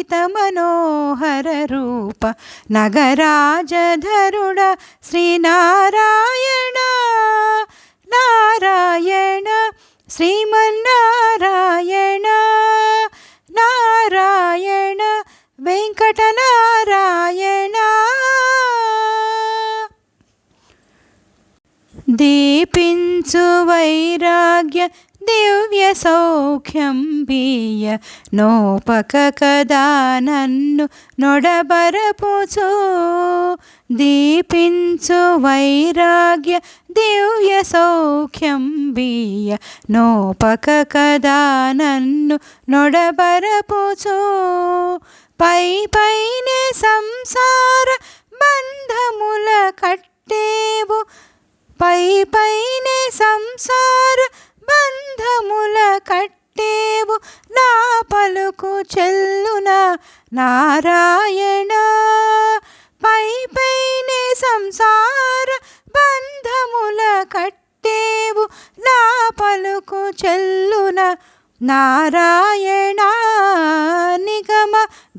నిగమాంతవర్ణిత మనోహర రూప నగరాజధరుడ శ్రీనారాయణ. నారాయణ శ్రీమన్నారాయణ. నారాయణ వెంకటనారాయణ. దీపించు వైరాగ్య దివ్య సౌఖ్యం బియ్య నోపక కదా నన్ను నొడబరపుచు దీపించు వైరాగ్య దివ్య సౌఖ్యం బియ్య నోపక కదా నన్ను నొడబరపుచు పై పైనే సంసార బంధముల కట్టేవు పై పైనే సంసార బంధముల కట్టేవు నా పలుకు చెల్లున నారాయణ. పై పైనే సంసార బంధముల కట్టేవు నా పలుకు చెల్లున నారాయణ.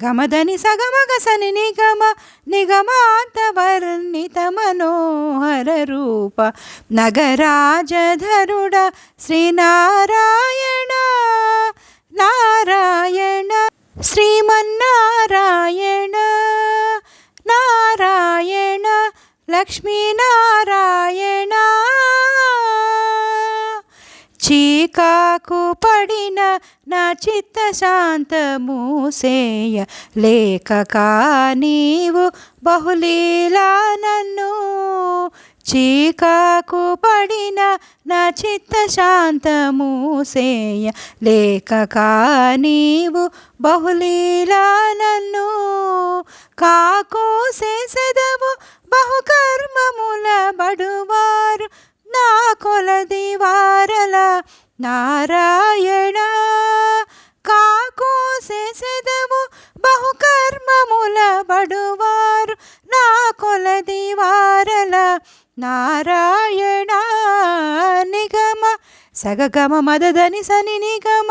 గమదని సగమగసని నిగమ నిగమాంత వర్ణిత మనోహర రూప నగరాజధరుడ శ్రీనారాయణ నారాయణ శ్రీమన్నారాయణ నారాయణ లక్ష్మీనారాయణ కాకు పడిన నా చిత్త శాంతమూసేయ లేక నీవు బహులీలా నన్ను. చీకాకు పడిన నా చిత్త శాంతమూసేయ లేక నీవు బహులీలా నన్ను. కాకు చేసెదవు బహుకర్మముల బడు బడువారు నా కొలది వారల నారాయణ నిగమ సగగమ మదదని సని నిగమ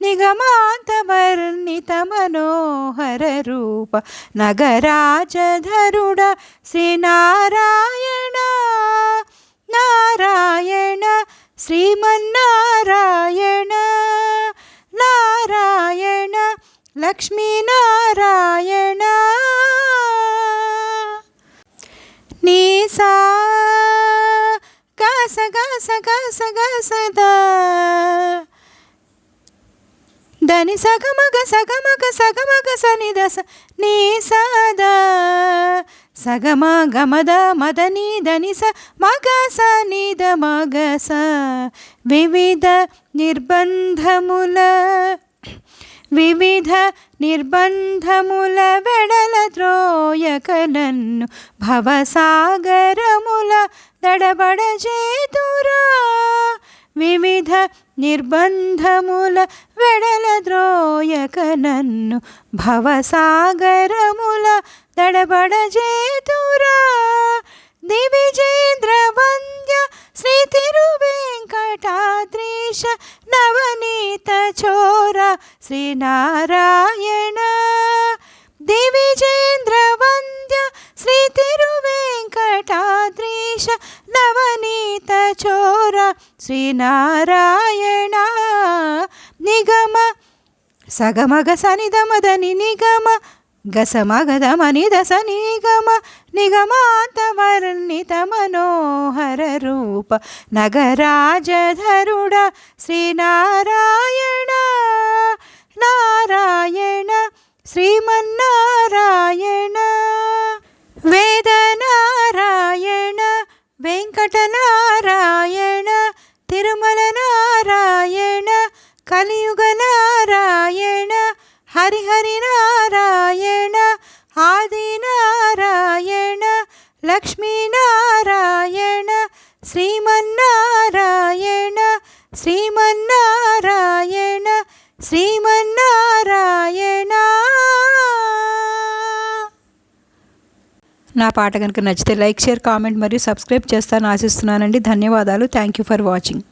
నిగమాంత వర్ణిత మనోహర రూప నగరాజధరుడ శ్రీనారాయణ నారాయణ శ్రీమ నీసా. గస గస గస గసదా దని సగమగ సగమగ సగమగ సని దస నీ సదా సగమ గమద మదని దని స మగ స నిద మగ స. వివిధ నిర్బంధముల వివిధ నిర్బంధముల వెడల త్రోయకలను భవసాగరముల దడబడజేతురా వివిధ నిర్బంధముల వెడల ద్రోయక భవసాగరముల దడబడజేతురా దివిజేంద్ర వంద్య శ్రీ తిరువెంకటాద్రీశ నవనీత చో శ్రీనారాయణ. దివిజేంద్ర వంద్య శ్రీ తిరువేంకటాద్రీశ నవనీత చోర శ్రీనారాయణ. నిగమ సగమగ సనిధమదని నిగమ గసమగదమని దశ నిగమ నిగమాంత వర్ణిత మనోహర రూప నగరాజధరుడ శ్రీనారాయణ. శ్రీమన్నారాయణ వేదనారాయణ వెంకటనారాయణ తిరుమల నారాయణ కలియుగ నారాయణ హరిహరి నారాయణ ఆది నారాయణ లక్ష్మీ నా పాట కనుక నచ్చితే లైక్ షేర్ కామెంట్ మరియు సబ్స్క్రైబ్ చేస్తాను. ఆశిస్తున్నానండి. ధన్యవాదాలు. Thank you for watching.